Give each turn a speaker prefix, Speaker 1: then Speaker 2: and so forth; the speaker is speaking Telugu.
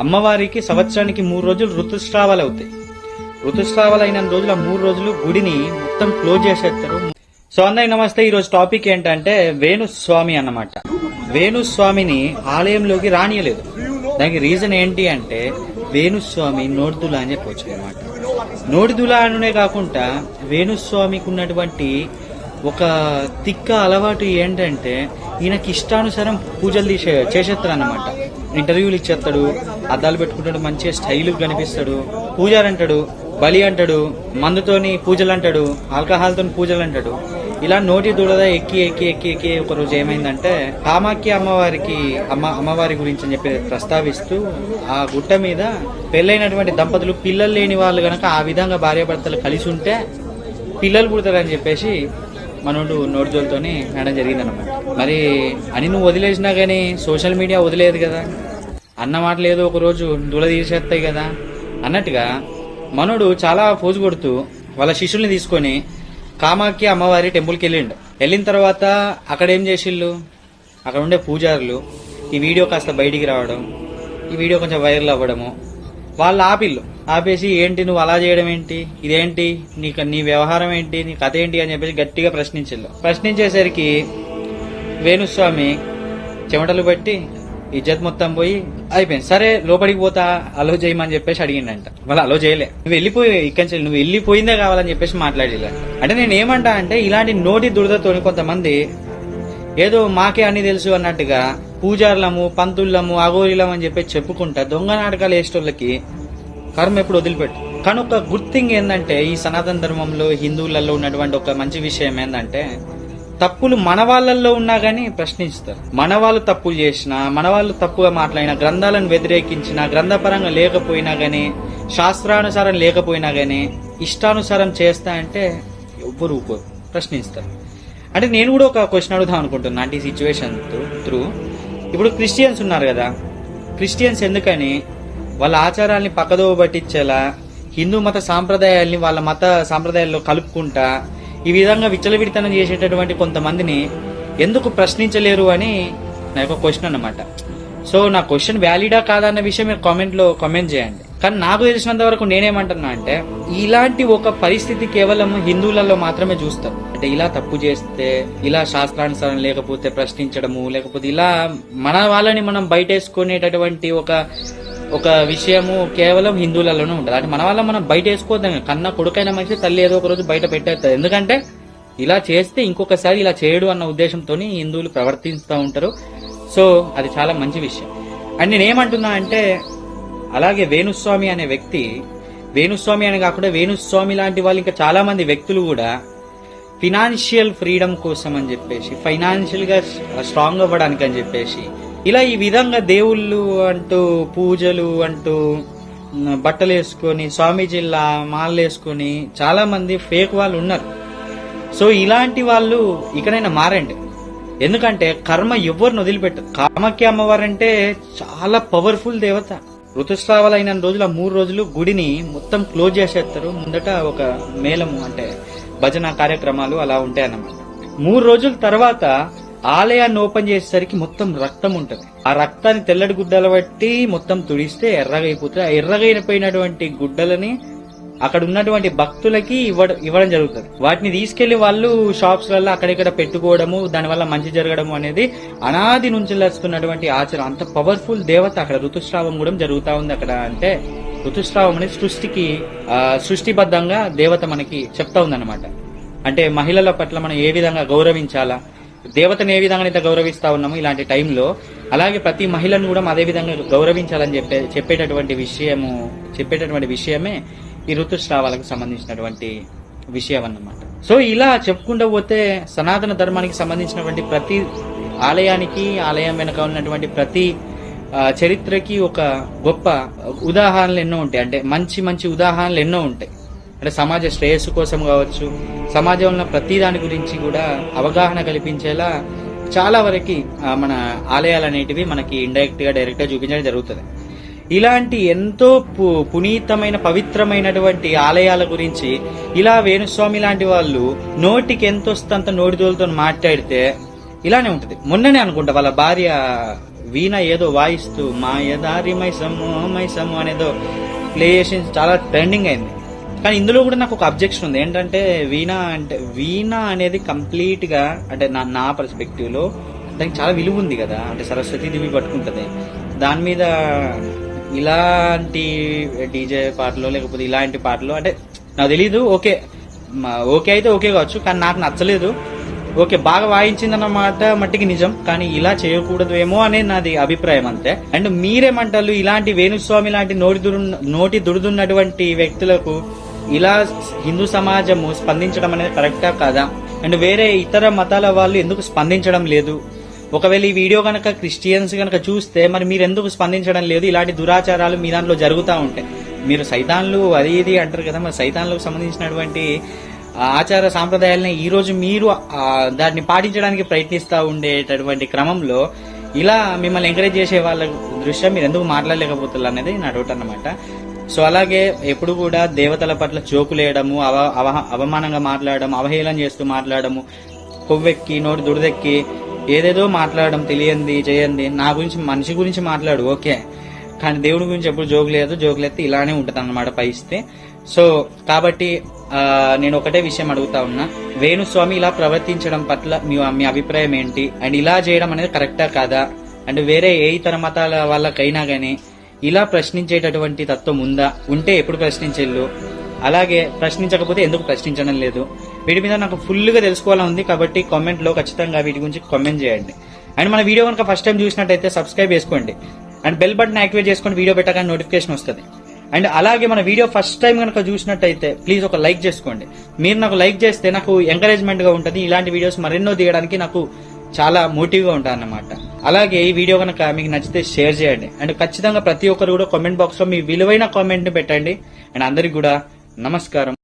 Speaker 1: అమ్మవారికి సంవత్సరానికి మూడు రోజులు ఋతుస్రావాలు అవుతాయి. ఋతుస్రావాలు అయిన రోజులు ఆ మూడు రోజులు గుడిని మొత్తం క్లోజ్ చేసేస్తారు. సో అందరికి నమస్తే ఈ రోజు టాపిక్ ఏంటంటే వేణుస్వామి అన్నమాట. వేణుస్వామిని ఆలయంలోకి రానియలేదు. దానికి రీజన్ ఏంటి అంటే వేణుస్వామి నోడుదుల అని చెప్పొచ్చు అనమాట నోడుదుల అనే కాకుండా వేణుస్వామికి ఉన్నటువంటి ఒక తిక్క అలవాటు ఏంటంటే ఈయనకి ఇష్టానుసారం పూజలు తీసే చేసేస్తాడు అనమాట ఇంటర్వ్యూలు ఇచ్చేస్తాడు అద్దాలు పెట్టుకుంటాడు మంచిగా స్టైల్ కనిపిస్తాడు పూజారి అంటాడు బలి అంటాడు మందుతోని పూజలు అంటాడు ఆల్కహాల్తో పూజలు అంటాడు ఇలా నోటి దూడద ఎక్కి ఎక్కి ఎక్కి ఎక్కి ఒక రోజు ఏమైందంటే కామాఖ్య అమ్మవారికి అమ్మ అమ్మవారి గురించి అని చెప్పి ప్రస్తావిస్తూ ఆ గుట్ట మీద పెళ్ళైనటువంటి దంపతులు పిల్లలు లేని వాళ్ళు కనుక ఆ విధంగా భార్యాభర్తలు కలిసి ఉంటే పిల్లలు పుడతారని చెప్పేసి మనోడు నోటిజోలతోని జరిగింది జరిగిందనమాట మరి అని నువ్వు వదిలేసినా కానీ సోషల్ మీడియా వదిలేదు కదా? అన్నమాట లేదు ఒక రోజు తీసేస్తాయి కదా? అన్నట్టుగా మనోడు చాలా పోజు కొడుతూ వాళ్ళ శిష్యుల్ని తీసుకొని కామాఖ్య అమ్మవారి టెంపుల్కి వెళ్ళిండు. వెళ్ళిన తర్వాత అక్కడ ఏం చేసిళ్ళు? అక్కడ ఉండే పూజారులు ఈ వీడియో కాస్త బయటికి రావడం ఈ వీడియో కొంచెం వైరల్ అవ్వడము వాళ్ళు ఆపిల్లు. ఆపేసి ఏంటి నువ్వు అలా చేయడం ఏంటి? ఇదేంటి? నీకు నీ వ్యవహారం ఏంటి? నీ కథ ఏంటి? అని చెప్పేసి గట్టిగా ప్రశ్నించిల్లు. ప్రశ్నించేసరికి వేణుస్వామి చెమటలు బట్టి ఇజ్జత్ మొత్తం పోయి అయిపోయింది. సరే లోపలికి పోతా అలో చేయమని చెప్పేసి అడిగిండంట. వాళ్ళు అలో చేయలే. నువ్వు వెళ్ళిపోయి ఇక్కడి నుంచి నువ్వు వెళ్ళిపోయిందే కావాలని చెప్పేసి మాట్లాడేలా అంటే నేను ఏమంటా అంటే ఇలాంటి నోటి దురదతోని కొంతమంది ఏదో మాకే అన్ని తెలుసు అన్నట్టుగా పూజారులము పంతుళ్ళము అఘోరిలం అని చెప్పి చెప్పుకుంటా దొంగ నాటకాలు వేసేటోళ్ళకి కర్మ ఎప్పుడు వదిలిపెట్టు. కానీ ఒక గుడ్ థింగ్ ఏంటంటే ఈ సనాతన ధర్మంలో హిందువులలో ఉన్నటువంటి ఒక మంచి విషయం ఏంటంటే తప్పులు మన వాళ్ళల్లో ఉన్నా గానీ ప్రశ్నిస్తారు. మన వాళ్ళు తప్పులు చేసినా మన వాళ్ళు తప్పుగా మాట్లాడినా గ్రంథాలను వ్యతిరేకించినా గ్రంథపరంగా లేకపోయినా గానీ శాస్త్రానుసారం లేకపోయినా గానీ ఇష్టానుసారం చేస్తా అంటే ఎవ్వరు ఊరుకోరు ప్రశ్నిస్తారు. అంటే నేను కూడా ఒక క్వశ్చన్ అడుగుదాం అనుకుంటున్నా అంటే ఈ సిచ్యువేషన్ త్రూ ఇప్పుడు క్రిస్టియన్స్ ఉన్నారు కదా. క్రిస్టియన్స్ ఎందుకని? వాళ్ళ ఆచారాల్ని పక్కదోవ పట్టించేలా హిందూ మత సాంప్రదాయాల్ని వాళ్ళ మత సాంప్రదాయాల్లో కలుపుకుంటా ఈ విధంగా విచ్చలవిడితనం చేసేటటువంటి కొంతమందిని ఎందుకు ప్రశ్నించలేరు అని నా యొక్క క్వశ్చన్ అన్నమాట. సో నా క్వశ్చన్ వ్యాలిడా కాదా అన్న విషయం మీరు కామెంట్లో కామెంట్ చేయండి. కానీ నాకు తెలిసినంత వరకు నేనేమంటున్నా అంటే ఇలాంటి ఒక పరిస్థితి కేవలం హిందువులలో మాత్రమే చూస్తారు అంటే ఇలా తప్పు చేస్తే ఇలా శాస్త్రానుసారం లేకపోతే ప్రశ్నించడము లేకపోతే ఇలా మన వాళ్ళని మనం బయటేసుకునేటటువంటి ఒక ఒక విషయము కేవలం హిందువులలోనే ఉంటుంది అంటే మన వల్ల మనం బయట వేసుకోవద్దాం కన్నా కొడుకైన మనిషి తల్లి ఏదో ఒక రోజు బయట పెట్టేస్తుంది ఎందుకంటే ఇలా చేస్తే ఇంకొకసారి ఇలా చేయడు అన్న ఉద్దేశంతో హిందువులు ప్రవర్తిస్తూ ఉంటారు. సో అది చాలా మంచి విషయం. అండ్ నేనేమంటున్నా అంటే అలాగే వేణుస్వామి అనే వ్యక్తి వేణుస్వామి అని కాకుండా వేణుస్వామి లాంటి వాళ్ళు ఇంకా చాలా మంది వ్యక్తులు కూడా ఫినాన్షియల్ ఫ్రీడమ్ కోసం అని చెప్పేసి ఫైనాన్షియల్గా స్ట్రాంగ్ అవ్వడానికి అని చెప్పేసి ఇలా ఈ విధంగా దేవుళ్ళు అంటూ పూజలు అంటూ బట్టలు వేసుకొని స్వామీజీల్లా మాలలు వేసుకొని చాలా మంది ఫేక్ వాళ్ళు ఉన్నారు. సో ఇలాంటి వాళ్ళు ఇకనైనా మారండి. ఎందుకంటే కర్మ ఎవరిని వదిలిపెట్టదు. కామాఖ్య అమ్మవారంటే చాలా పవర్ఫుల్ దేవత. ఋతుస్రావాలైన రోజుల మూడు రోజులు గుడిని మొత్తం క్లోజ్ చేసేస్తారు. ముందట ఒక మేళము అంటే భజన కార్యక్రమాలు అలా ఉంటాయన్నమాట. మూడు రోజుల తర్వాత ఆలయాన్ని ఓపెన్ చేసేసరికి మొత్తం రక్తం ఉంటది. ఆ రక్తాన్ని తెల్లటి గుడ్డల బట్టి మొత్తం తుడిస్తే ఎర్రగైపోతుంది. ఆ ఎర్రగైపోయినటువంటి గుడ్డలని అక్కడ ఉన్నటువంటి భక్తులకి ఇవ్వడం ఇవ్వడం జరుగుతుంది. వాటిని తీసుకెళ్ళి వాళ్ళు షాప్స్ వల్ల అక్కడిక్కడ పెట్టుకోవడము దానివల్ల మంచి జరగడము అనేది అనాది నుంచి వస్తున్నటువంటి ఆచారం. అంత పవర్ఫుల్ దేవత అక్కడ ఋతుస్రావం కూడా జరుగుతా ఉంది అక్కడ అంటే ఋతుస్రావం అనేది సృష్టికి సృష్టిబద్ధంగా దేవత మనకి చెప్తా ఉందన్నమాట. అంటే మహిళల పట్ల మనం ఏ విధంగా గౌరవించాలా? దేవతను ఏ విధంగా అయితే గౌరవిస్తా ఉన్నామో ఇలాంటి టైంలో అలాగే ప్రతి మహిళను కూడా అదే విధంగా గౌరవించాలని చెప్పే చెప్పేటటువంటి విషయము చెప్పేటటువంటి విషయమే ఈ ఋతుస్రావాలకు సంబంధించినటువంటి విషయం అన్నమాట సో ఇలా చెప్పుకుంటూ పోతే సనాతన ధర్మానికి సంబంధించినటువంటి ప్రతి ఆలయానికి ఆలయం వెనక ఉన్నటువంటి ప్రతి చరిత్రకి ఒక గొప్ప ఉదాహరణలు ఎన్నో ఉంటాయి. అంటే మంచి మంచి ఉదాహరణలు ఎన్నో ఉంటాయి. అంటే సమాజ శ్రేయస్సు కోసం కావచ్చు సమాజంలో ఉన్న ప్రతి దాని గురించి కూడా అవగాహన కల్పించేలా చాలా వరకు మన ఆలయాలు అనేటివి మనకి ఇండైరెక్ట్గా డైరెక్ట్గా చూపించడం జరుగుతుంది. ఇలాంటి ఎంతో పు- పునీతమైన పవిత్రమైనటువంటి ఆలయాల గురించి ఇలా వేణుస్వామి లాంటి వాళ్ళు నోటికి ఎంత వస్తే అంత నోటిదోలతో మాట్లాడితే ఇలానే ఉంటుంది. మొన్ననే అనుకుంటా వాళ్ళ భార్య వీణ ఏదో వాయిస్తూ మా యదారి మైసము మైసము అనేదో ప్లే చేసి చాలా ట్రెండింగ్ అయింది. కానీ ఇందులో కూడా నాకు ఒక అబ్జెక్షన్ ఉంది. ఏంటంటే వీణ అంటే వీణ అనేది కంప్లీట్గా అంటే నా నా పర్స్పెక్టివ్లో దానికి చాలా విలువ ఉంది కదా. అంటే సరస్వతి దేవి పట్టుకుంటది. దాని మీద ఇలాంటి డీజే పాటలు లేకపోతే ఇలాంటి పాటలు అంటే నాకు తెలీదు ఓకే. ఓకే అయితే ఓకే కావచ్చు కానీ నాకు నచ్చలేదు. ఓకే బాగా వాయించిందన్నమాట మట్టికి నిజం కానీ ఇలా చేయకూడదు ఏమో అనేది నాది అభిప్రాయం అంతే. అండ్ మీరేమంటారు ఇలాంటి వేణుస్వామి లాంటి నోటి దురు నోటి దుడుదున్నటువంటి వ్యక్తులకు ఇలా హిందూ సమాజము స్పందించడం అనేది కరెక్టా కాదా? అండ్ వేరే ఇతర మతాల వాళ్ళు ఎందుకు స్పందించడం లేదు? ఒకవేళ ఈ వీడియో కనుక క్రిస్టియన్స్ కనుక చూస్తే మరి మీరు ఎందుకు స్పందించడం లేదు? ఇలాంటి దురాచారాలు మీ దాంట్లో జరుగుతూ ఉంటాయి. మీరు సైతాన్లు అది ఇది అంటారు కదా మరి సైతాన్లకు సంబంధించినటువంటి ఆచార సాంప్రదాయాలని ఈరోజు మీరు దాన్ని పాటించడానికి ప్రయత్నిస్తూ ఉండేటటువంటి క్రమంలో ఇలా మిమ్మల్ని ఎంకరేజ్ చేసే వాళ్ళ దృష్ట్యా మీరు ఎందుకు మాట్లాడలేకపోతున్నారు అనేది నా డౌట్ అన్నమాట. సో అలాగే ఎప్పుడు కూడా దేవతల పట్ల జోకులేయడము అవ అవ- అవమానంగా మాట్లాడడం అవహేళన చేస్తూ మాట్లాడము కొవ్వెక్కి నోటి దుడిదెక్కి ఏదేదో మాట్లాడడం తెలియంది చేయండి నా గురించి మనిషి గురించి మాట్లాడు ఓకే. కానీ దేవుడి గురించి ఎప్పుడు జోకు లేదు జోకు ఎత్తే ఇలానే ఉంటుంది అన్నమాట పైస్తే. సో కాబట్టి నేను ఒకటే విషయం అడుగుతా ఉన్నా. వేణుస్వామి ఇలా ప్రవర్తించడం పట్ల మీ మీ అభిప్రాయం ఏంటి? అండ్ ఇలా చేయడం అనేది కరెక్టా కాదా? అండ్ వేరే ఏ ఇతర మతాల వాళ్ళకైనా కానీ ఇలా ప్రశ్నించేటటువంటి తత్వం ఉందా? ఉంటే ఎప్పుడు ప్రశ్నించేళ్ళు? అలాగే ప్రశ్నించకపోతే ఎందుకు ప్రశ్నించడం లేదు? వీటి మీద నాకు ఫుల్గా తెలుసుకోవాలని ఉంది కాబట్టి కామెంట్లో ఖచ్చితంగా వీటి గురించి కామెంట్ చేయండి. అండ్ మన వీడియో కనుక ఫస్ట్ టైం చూసినట్టయితే సబ్స్క్రైబ్ చేసుకోండి. అండ్ బెల్ బటన్ యాక్టివేట్ చేసుకొని వీడియో పెట్టగానే నోటిఫికేషన్ వస్తుంది. అండ్ అలాగే మన వీడియో ఫస్ట్ టైం కనుక చూసినట్టయితే ప్లీజ్ ఒక లైక్ చేసుకోండి. మీరు నాకు లైక్ చేస్తే నాకు ఎంకరేజ్మెంట్గా ఉంటుంది. ఇలాంటి వీడియోస్ మరెన్నో తీయడానికి నాకు చాలా మోటివ్గా ఉంటాను అన్నమాట అలాగే ఈ వీడియో కనుక మీకు నచ్చితే షేర్ చేయండి. అండ్ ఖచ్చితంగా ప్రతి ఒక్కరు కూడా కామెంట్ బాక్స్లో మీ విలువైన కామెంట్ని పెట్టండి. అండ్ అందరికి కూడా నమస్కారం.